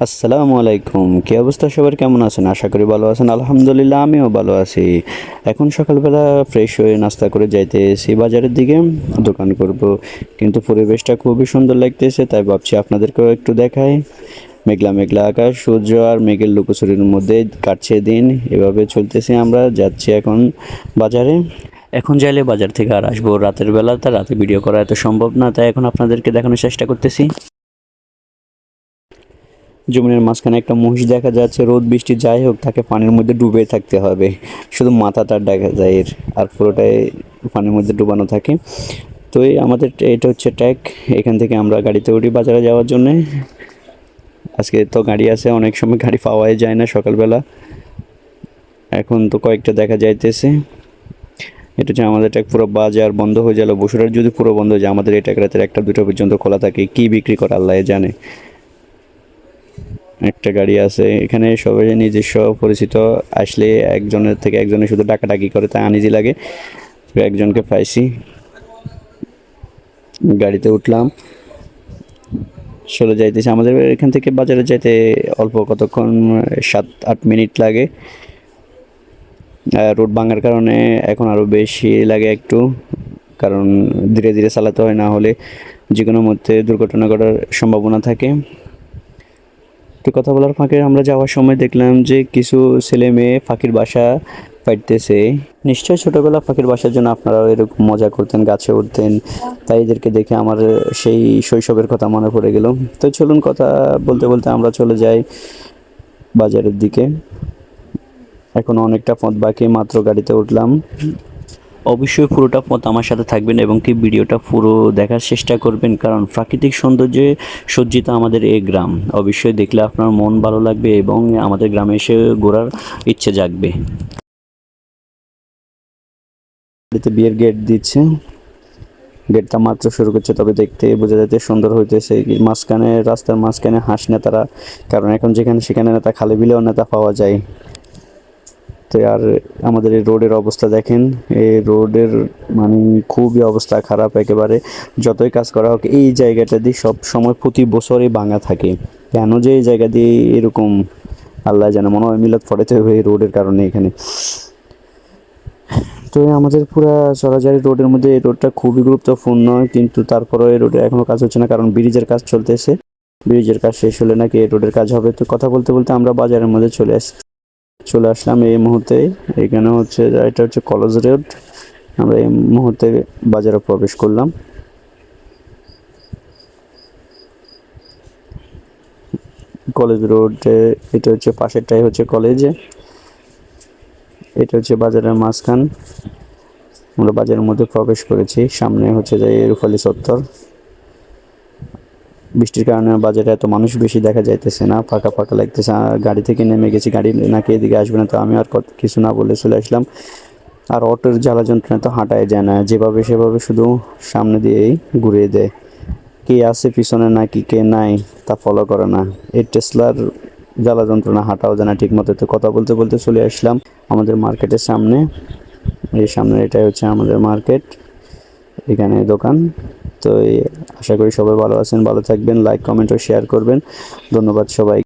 আসসালামু আলাইকুম। কি অবস্থা সবার? কেমন আছেন? আশা করি ভালো আছেন। আলহামদুলিল্লাহ, আমিও ভালো আছি। এখন সকালবেলা ফ্রেশ হয়ে নাস্তা করে যাইতে এসি বাজারের দিকে, দোকান করব। কিন্তু পরিবেশটা খুবই সুন্দর লাগতেছে, তাই ভাবছি আপনাদেরকেও একটু দেখাই। মেঘলা মেঘলা আকাশ, সূর্য আর মেঘের লুকোচুরির মধ্যে কাটছে দিন। এভাবে চলতেছে আমরা, যাচ্ছি এখন বাজারে। এখন যাইলে বাজার থেকে আর আসব। রাতের বেলা তা রাতে ভিডিও করা এত সম্ভব না, তাই এখন আপনাদেরকে দেখানোর চেষ্টা করতেছি। জমিনের মাঝখানে একটা মহিষ দেখা যাচ্ছে, রোদ, বৃষ্টি, যাই হোক, তাকে পানির মধ্যে ডুবে থাকতে হবে। শুধু মাথাটা দেখা যায় এর, আর পুরোটাই পানির মধ্যে ডুবানো থাকে। তো এই আমাদের এটা হচ্ছে ট্যাগ। এখান থেকে আমরা গাড়িতে উঠি বাজারে যাওয়ার জন্যে। আজকে তো গাড়ি আছে, অনেক সময় গাড়ি পাওয়াই যায় না সকালবেলা। এখন তো কয়েকটা দেখা যাইতেছে। এটা হচ্ছে আমাদের ট্যাগ, পুরো বাজার বন্ধ হয়ে গেল। বসুরার যদি পুরো বন্ধ হয়ে যায়, আমাদের এই ট্যাগ রাতের একটা দুটো পর্যন্ত খোলা থাকে। কি বিক্রি করে আল্লাহ জানে। একটা গাড়ি আছে। এখানে সবাই নিজস্ব পরিচিত। আসলে একজনের থেকে একজনের শুধু ডাকাডাকি করে, তা আনিজি লাগে। একজনকে পাইছি। গাড়িতে উঠলাম। চলে যাইতেছে। আমাদের এখান থেকে বাজারে যাইতে অল্প কতক্ষণ? সাত, আট মিনিট লাগে। রোড ভাঙার কারণে এখন আরও বেশি লাগে একটু। কারণ ধীরে ধীরে চালাতে হয়, না হলে যে কোনো মধ্যে দুর্ঘটনা ঘটার সম্ভাবনা থাকে। একটু কথা বলার ফাঁকে আমরা যাওয়ার সময় দেখলাম যে কিছু ছেলে মেয়ে ফাঁকির বাসা পাইতেছে। নিশ্চয়ই ছোটোবেলা ফাঁকির বাসার জন্য আপনারাও এরকম মজা করতেন, গাছে উঠতেন। তাই এদেরকে দেখে আমার সেই শৈশবের কথা মনে পড়ে গেল। তো চলুন কথা বলতে বলতে আমরা চলে যাই বাজারের দিকে। এখন অনেকটা পথ বাকি, মাত্র গাড়িতে উঠলাম। অবশ্যই পুরোটা পথ আমার সাথে থাকবেন এবং কি ভিডিওটা পুরো দেখার চেষ্টা করবেন, কারণ প্রাকৃতিক সৌন্দর্যে সজ্জিত আমাদের এই গ্রাম। অবশ্যই দেখলে আপনার মন ভালো লাগবে এবং আমাদের গ্রামে এসে ঘোরার ইচ্ছে জাগবে। বিয়ের গেট দিচ্ছে। গেটটা মাত্র শুরু করছে, তবে দেখতে বোঝা যাচ্ছে সুন্দর হইতেছে। মাঝখানে, রাস্তার মাঝখানে হাঁস নেতারা, কারণ এখন যেখানে সেখানে নেতা, খালি বিলেও নেতা পাওয়া যায়। আর আমাদের এই রোডের অবস্থা দেখেন, এই রোডের মানে খুবই অবস্থা খারাপ একেবারে। যতই কাজ করা হোক, এই জায়গাটা দিয়ে সব সময় প্রতি বছরই ভাঙা থাকে। কেন যে এই জায়গা দিয়ে এরকম আল্লাহ জানে, মনে হয় মিলাদ ফটাতে হবে এই রোডের কারণে এখানে। তো আমাদের পুরা চরাচারি রোডের মধ্যে এই রোডটা খুবই গুরুত্বপূর্ণ, কিন্তু তারপরেও এই রোডে এখনও কাজ হচ্ছে না, কারণ ব্রিজের কাজ চলতেছে। ব্রিজের কাজ শেষ হলে নাকি এই রোডের কাজ হবে। তো কথা বলতে বলতে আমরা বাজারের মধ্যে চলে আস চলে আসলাম এই মুহূর্তে। এখানে হচ্ছে, এটা হচ্ছে কলেজ রোড। আমরা এই মুহূর্তে বাজারে প্রবেশ করলাম। কলেজ রোডে, এটা হচ্ছে পাশেরটাই হচ্ছে কলেজে। এটা হচ্ছে বাজারের মাঝখান। আমরা বাজারের মধ্যে প্রবেশ করেছি। সামনে হচ্ছে যে রুফালি চত্বর। বৃষ্টির কারণে বাজারে এত মানুষ বেশি দেখা যাইতেছে না, ফাঁকা ফাঁকা লাগতেছে গাড়ি থেকে নেমে গেছি, গাড়ি নাকি এদিকে আসবে না, তো আমি আর কিছু না বলে চলে আসলাম। আর অটোর জ্বালা যন্ত্রণা তো হাঁটায় যায় না, যেভাবে সেভাবে শুধু সামনে দিয়েই ঘুরিয়ে দেয়। কে আছে পিছনে না কি কে নাই তা ফলো করে না। এই টেসলার জ্বালা যন্ত্রণা হাঁটাও যায় না ঠিক মতো তো কথা বলতে বলতে চলে আসলাম আমাদের মার্কেটের সামনে। এই সামনে এটাই হচ্ছে আমাদের মার্কেট, এখানে দোকান। তো আশা করি সবাই ভালো আছেন, ভালো থাকবেন লাইক কমেন্ট ও শেয়ার করবেন। ধন্যবাদ সবাই